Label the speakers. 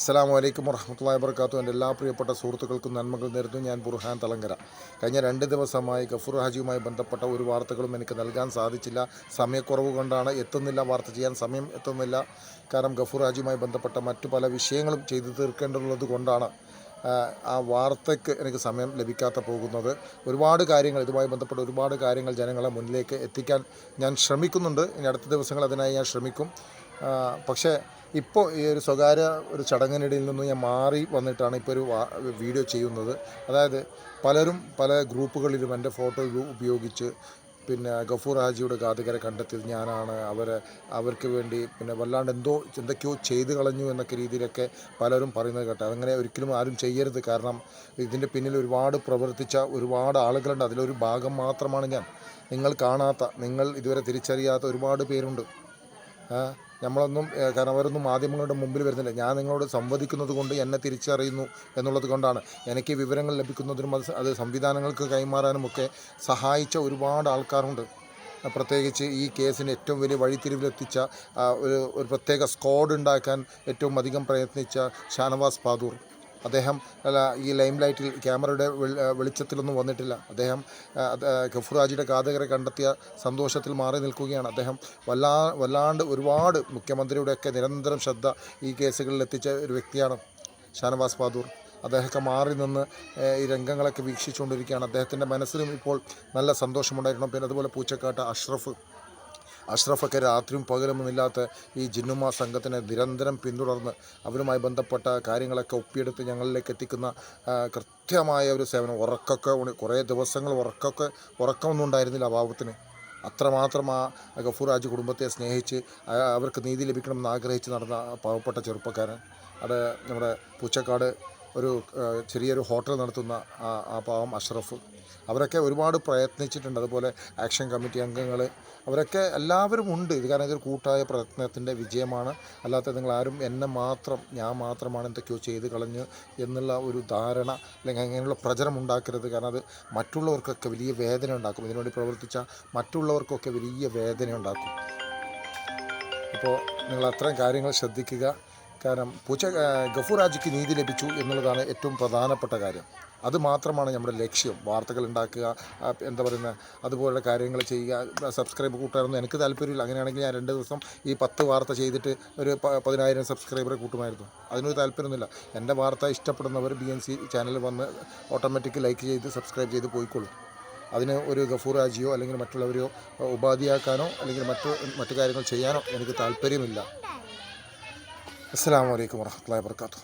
Speaker 1: അസ്സാം വലൈക്കും വർഹമത്തല്ലാ വർക്കാത്തു എന്റെ എല്ലാ പ്രിയപ്പെട്ട സുഹൃത്തുക്കൾക്കും നന്മകൾ നേരുന്നു. ഞാൻ ബുർഹാൻ തലങ്കര. കഴിഞ്ഞ രണ്ട് ദിവസമായി ഗഫൂർ ഹാജിയുമായി ബന്ധപ്പെട്ട ഒരു വാർത്തകളും എനിക്ക് നൽകാൻ സാധിച്ചില്ല. സമയക്കുറവ് കൊണ്ടാണ് എത്തുന്നില്ല വാർത്ത ചെയ്യാൻ സമയം എത്തുന്നില്ല. കാരണം ഗഫൂർ ഹാജിയുമായി ബന്ധപ്പെട്ട മറ്റു പല വിഷയങ്ങളും ചെയ്തു തീർക്കേണ്ടതുള്ളത് കൊണ്ടാണ് ആ, വാർത്തയ്ക്ക് എനിക്ക് സമയം ലഭിക്കാത്ത പോകുന്നത്. ഒരുപാട് കാര്യങ്ങൾ ഇതുമായി ബന്ധപ്പെട്ട ഒരുപാട് കാര്യങ്ങൾ ജനങ്ങളെ മുന്നിലേക്ക് എത്തിക്കാൻ ഞാൻ ശ്രമിക്കുന്നുണ്ട്. ഇനി അടുത്ത ദിവസങ്ങൾ അതിനായി ഞാൻ ശ്രമിക്കും. പക്ഷേ ഇപ്പോൾ ഈ ഒരു സ്വകാര്യ ഒരു ചടങ്ങിനിടയിൽ നിന്നും ഞാൻ മാറി വന്നിട്ടാണ് ഇപ്പോൾ ഒരു വീഡിയോ ചെയ്യുന്നത്. അതായത് പലരും പല ഗ്രൂപ്പുകളിലും എന്റെ ഫോട്ടോ ഉപയോഗിച്ച് പിന്നെ ഗഫൂർ ഹാജിയുടെ ഘാതകരെ കണ്ടെത്തിയത് ഞാനാണ്. അവരെ അവർക്ക് വേണ്ടി പിന്നെ വല്ലാണ്ട് എന്തോ എന്തൊക്കെയോ ചെയ്തു കളഞ്ഞു എന്നൊക്കെ രീതിയിലൊക്കെ പലരും പറയുന്നത് കേട്ടോ. അങ്ങനെ ഒരിക്കലും ആരും ചെയ്യരുത്. കാരണം ഇതിന്റെ പിന്നിൽ ഒരുപാട് പ്രവർത്തിച്ച ഒരുപാട് ആളുകളുണ്ട്. അതിലൊരു ഭാഗം മാത്രമാണ് ഞാൻ. നിങ്ങൾ കാണാത്ത നിങ്ങൾ ഇതുവരെ തിരിച്ചറിയാത്ത ഒരുപാട് പേരുണ്ട്. നമ്മളൊന്നും കാരണം അവരൊന്നും മാധ്യമങ്ങളുടെ മുമ്പിൽ വരുന്നില്ല. ഞാൻ നിങ്ങളോട് സംവദിക്കുന്നത് കൊണ്ട് എന്നെ തിരിച്ചറിയുന്നു എന്നുള്ളത് കൊണ്ടാണ്. എനിക്ക് വിവരങ്ങൾ ലഭിക്കുന്നതിനും അത് അത് സംവിധാനങ്ങൾക്ക് കൈമാറാനും ഒക്കെ സഹായിച്ച ഒരുപാട് ആൾക്കാരുണ്ട്. പ്രത്യേകിച്ച് ഈ കേസിന് ഏറ്റവും വലിയ വഴിത്തിരിവിലെത്തിച്ച ഒരു ഒരു പ്രത്യേക സ്ക്വാഡ് ഉണ്ടാക്കാൻ ഏറ്റവും അധികം പ്രയത്നിച്ച ഷാനവാസ് പാദൂർ അദ്ദേഹം ഈ ലൈം ലൈറ്റിൽ ക്യാമറയുടെ വെളിച്ചത്തിലൊന്നും വന്നിട്ടില്ല. അദ്ദേഹം ഗഫുറാജിയുടെ ഘാതകരെ കണ്ടെത്തിയ സന്തോഷത്തിൽ മാറി നിൽക്കുകയാണ് അദ്ദേഹം. വല്ലാ വല്ലാണ്ട് ഒരുപാട് മുഖ്യമന്ത്രിയുടെയൊക്കെ നിരന്തരം ശ്രദ്ധ ഈ കേസുകളിൽ എത്തിച്ച ഒരു വ്യക്തിയാണ് ഷാനവാസ് പാദൂർ അദ്ദേഹമൊക്കെ മാറി നിന്ന് ഈ രംഗങ്ങളൊക്കെ വീക്ഷിച്ചുകൊണ്ടിരിക്കുകയാണ്. അദ്ദേഹത്തിന്റെ മനസ്സിലും ഇപ്പോൾ നല്ല സന്തോഷമുണ്ടായിരുന്നു. പിന്നെ അതുപോലെ പൂച്ചക്കാട്ട് അഷ്റഫ്. അഷ്റഫൊക്കെ രാത്രിയും പകലുമൊന്നുമില്ലാത്ത ഈ ജിന്നുമ സംഘത്തിനെ നിരന്തരം പിന്തുടർന്ന് അവരുമായി ബന്ധപ്പെട്ട കാര്യങ്ങളൊക്കെ ഒപ്പിയെടുത്ത് ഞങ്ങളിലേക്ക് എത്തിക്കുന്ന കൃത്യമായ ഒരു സേവനം. ഉറക്കൊക്കെ കുറേ ദിവസങ്ങൾ ഉറക്കൊക്കെ ഉറക്കമൊന്നും ഉണ്ടായിരുന്നില്ല അഭാവത്തിന് അത്രമാത്രം ആ ഗഫൂർ രാജ് കുടുംബത്തെ സ്നേഹിച്ച് അവർക്ക് നീതി ലഭിക്കണമെന്ന് ആഗ്രഹിച്ച് നടന്ന പാവപ്പെട്ട ചെറുപ്പക്കാരൻ. അത് നമ്മുടെ പൂച്ചക്കാട് ഒരു ചെറിയൊരു ഹോട്ടൽ നടത്തുന്ന ആ പാവം അഷ്റഫ്. അവരൊക്കെ ഒരുപാട് പ്രയത്നിച്ചിട്ടുണ്ട്. അതുപോലെ ആക്ഷൻ കമ്മിറ്റി അംഗങ്ങൾ അവരൊക്കെ എല്ലാവരും ഉണ്ട്. ഇത് കാരണം ഇതൊരു കൂട്ടായ പ്രയത്നത്തിന്റെ വിജയമാണ്. അല്ലാത്ത നിങ്ങൾ ആരും എന്നെ മാത്രം ഞാൻ മാത്രമാണ് എന്തൊക്കെയോ ചെയ്ത് കളഞ്ഞ് എന്നുള്ള ഒരു ധാരണ അല്ലെങ്കിൽ അങ്ങനെയുള്ള പ്രചരം ഉണ്ടാക്കരുത്. കാരണം അത് മറ്റുള്ളവർക്കൊക്കെ വലിയ വേദന ഉണ്ടാക്കും. ഇതിനുവേണ്ടി പ്രവർത്തിച്ച മറ്റുള്ളവർക്കൊക്കെ വലിയ വേദന ഉണ്ടാക്കും. അപ്പോൾ നിങ്ങൾ അത്തരം കാര്യങ്ങൾ ശ്രദ്ധിക്കുക. കാരണം പൂച്ച ഗഫുറാജിക്ക് നീതി ലഭിച്ചു എന്നുള്ളതാണ് ഏറ്റവും പ്രധാനപ്പെട്ട കാര്യം. അത് മാത്രമാണ് നമ്മുടെ ലക്ഷ്യം. വാർത്തകൾ ഉണ്ടാക്കുക എന്താ പറയുന്നത് അതുപോലുള്ള കാര്യങ്ങൾ ചെയ്യുക സബ്സ്ക്രൈബ് കൂട്ടാനൊന്നും എനിക്ക് താല്പര്യമില്ല. അങ്ങനെയാണെങ്കിൽ ഞാൻ രണ്ട് ദിവസം ഈ പത്ത് വാർത്ത ചെയ്തിട്ട് ഒരു പതിനായിരം സബ്സ്ക്രൈബറെ കൂട്ടുമായിരുന്നു. അതിനൊരു താല്പര്യമൊന്നുമില്ല. എന്റെ വാർത്ത ഇഷ്ടപ്പെടുന്നവർ ബി എൻ സി ചാനലിൽ വന്ന് ഓട്ടോമാറ്റിക് ലൈക്ക് ചെയ്ത് സബ്സ്ക്രൈബ് ചെയ്ത് പോയിക്കോളും അതിന് ഒരു ഗഫൂർ അല്ലെങ്കിൽ മറ്റുള്ളവരെയോ ഉപാധിയാക്കാനോ അല്ലെങ്കിൽ മറ്റു മറ്റു കാര്യങ്ങൾ ചെയ്യാനോ എനിക്ക് താല്പര്യമില്ല. അസ്സാം വലൈക്കും വർഹമുല്ലാ വർക്കാത്തു